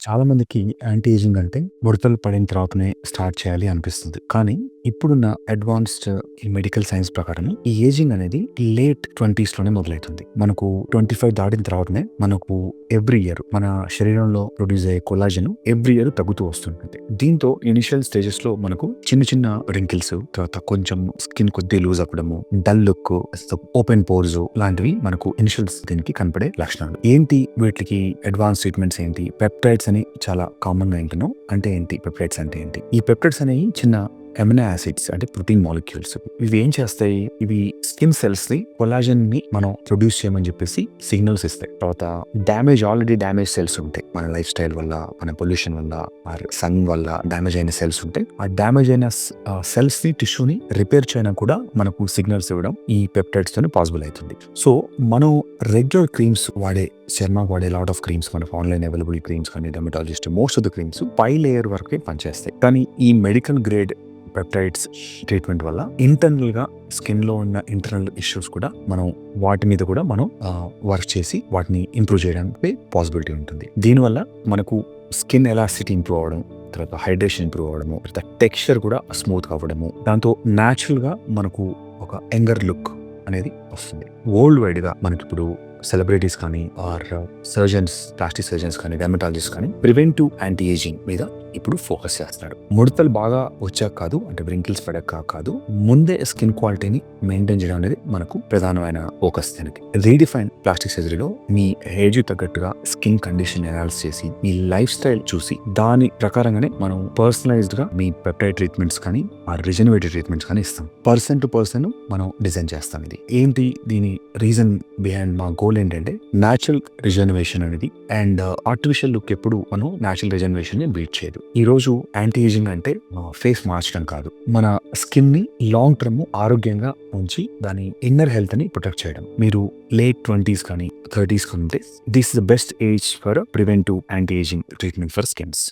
చాలామందికి anti ageing అంటే ముడతలు పడిన తర్వాతనే స్టార్ట్ చేయాలి అనిపిస్తుంది. కానీ ఇప్పుడున్న అడ్వాన్స్డ్ ఈ మెడికల్ సైన్స్ ప్రకారం ఈ ఏజింగ్ అనేది లేట్ ట్వంటీస్లోనే మొదలవుతుంది. మనకు ట్వంటీ ఫైవ్ దాటిన తర్వాతనే మనకు ఎవ్రీ ఇయర్ మన శరీరంలో ప్రొడ్యూస్ అయ్యే కొలాజన్ ఎవ్రీ ఇయర్ తగ్గుతూ వస్తుంటుంది. దీంతో ఇనిషియల్ స్టేజెస్లో మనకు చిన్న చిన్న రింకిల్స్ తర్వాత కొంచెం స్కిన్ కొద్ది లూజ్ అవ్వడము డల్ లుక్ ఓపెన్ పోర్స్ లాంటివి మనకు ఇనిషియల్ దీనికి కనపడే లక్షణాలు. ఏంటి వీటికి అడ్వాన్స్ ట్రీట్మెంట్స్ ఏంటి? పెప్టైడ్స్ అని చాలా కామన్గా వింటున్నాం అంటే ఏంటి? పెప్టైడ్స్ అంటే ఏంటి? ఈ పెప్టైడ్స్ అనేవి చిన్న ఎమినో యాసిడ్స్ అంటే ప్రోటీన్ మాలిక్యూల్స్ ఇవి ఏం చేస్తాయి? ఇవి స్కిన్ సెల్స్ని కొలాజన్ని మనం ప్రొడ్యూస్ చేయమని చెప్పేసి సిగ్నల్స్ ఇస్తాయి. తర్వాత డ్యామేజ్ ఆల్రెడీ డ్యామేజ్ సెల్స్ ఉంటాయి. మన లైఫ్ స్టైల్ వల్ల మన పొల్యూషన్ వల్ల సన్ వల్ల డ్యామేజ్ అయిన సెల్స్ ఉంటాయి. ఆ డ్యామేజ్ అయిన సెల్స్ని టిష్యూని రిపేర్ చేయడం కూడా మనకు సిగ్నల్స్ ఇవ్వడం ఈ పెప్టైడ్స్ తోనే పాసిబుల్ అవుతుంది. సో మనం రెగ్యులర్ క్రీమ్స్ వాడే చర్మ వాడే లాట్ ఆఫ్ క్రీమ్స్ మనకు ఆన్లైన్ అవైలబుల్ క్రీమ్స్ కానీ dermatologist most of the creams pi layer వరకే పనిచేస్తాయి. కానీ ఈ మెడికల్ గ్రేడ్ పెప్టైడ్స్ ట్రీట్మెంట్ వల్ల ఇంటర్నల్గా స్కిన్లో ఉన్న ఇంటర్నల్ ఇష్యూస్ కూడా మనం వాటి మీద కూడా మనం వర్క్ చేసి వాటిని ఇంప్రూవ్ చేయడానికి పాసిబిలిటీ ఉంటుంది. దీనివల్ల మనకు స్కిన్ ఎలాసిటీ ఇంప్రూవ్ అవ్వడం తర్వాత హైడ్రేషన్ ఇంప్రూవ్ అవ్వడము తర్వాత టెక్స్చర్ కూడా స్మూత్ అవ్వడము దాంతో న్యాచురల్గా మనకు ఒక యంగర్ లుక్ అనేది వస్తుంది. వరల్డ్ వైడ్గా మనకి ఇప్పుడు సెలబ్రిటీస్ కానీ ఆర్ సర్జన్స్ ప్లాస్టిక్ సర్జన్స్ కానీ డెర్మటాలజిస్ట్ కానీ ప్రివెంటివ్ యాంటీ ఏజింగ్ మీద ఇప్పుడు ఫోకస్ చేస్తాడు ముడతలు బాగా వచ్చాక కాదు అంటే బ్రింకిల్స్ పడక కాదు ముందే స్కిన్ క్వాలిటీని మెయింటైన్ చేయడం అనేది మనకు ప్రధానమైన ఫోకస్ దీనికి. రీడిఫైన్ ప్లాస్టిక్ సర్జరీలో మీ ఏజ్ తగ్గట్టుగా స్కిన్ కండిషన్ అనాలిసిస్ చేసి మీ లైఫ్ స్టైల్ చూసి దాని ప్రకారంగానే మనం పర్సనలైజ్డ్గా మీ పెప్టైడ్ ట్రీట్మెంట్స్ కానీ ఆ రిజనవేటివ్ ట్రీట్మెంట్స్ కానీ ఇస్తాం. పర్సన్ టు పర్సన్ మనం డిజైన్ చేస్తాం ఇది. ఏంటి దీని రీజన్ బిహైండ్ మా గోల్ ఏంటంటే న్యాచురల్ రిజర్వేషన్ అనేది అండ్ ఆర్టిఫిషియల్ లుక్ ఎప్పుడు మనం న్యాచురల్ రిజర్వేషన్ని బీట్ చేయదు. ఈరోజు యాంటీ ఏజింగ్ అంటే ఫేస్ మార్చడం కాదు. మన స్కిన్ని లాంగ్ టర్మ్ ఆరోగ్యంగా ఉంచి దాని ఇన్నర్ హెల్త్ని ప్రొటెక్ట్ చేయడం. మీరు లేట్ ట్వంటీస్ కానీ థర్టీస్ ఉంటే this the best age for preventive anti ageing treatment for skins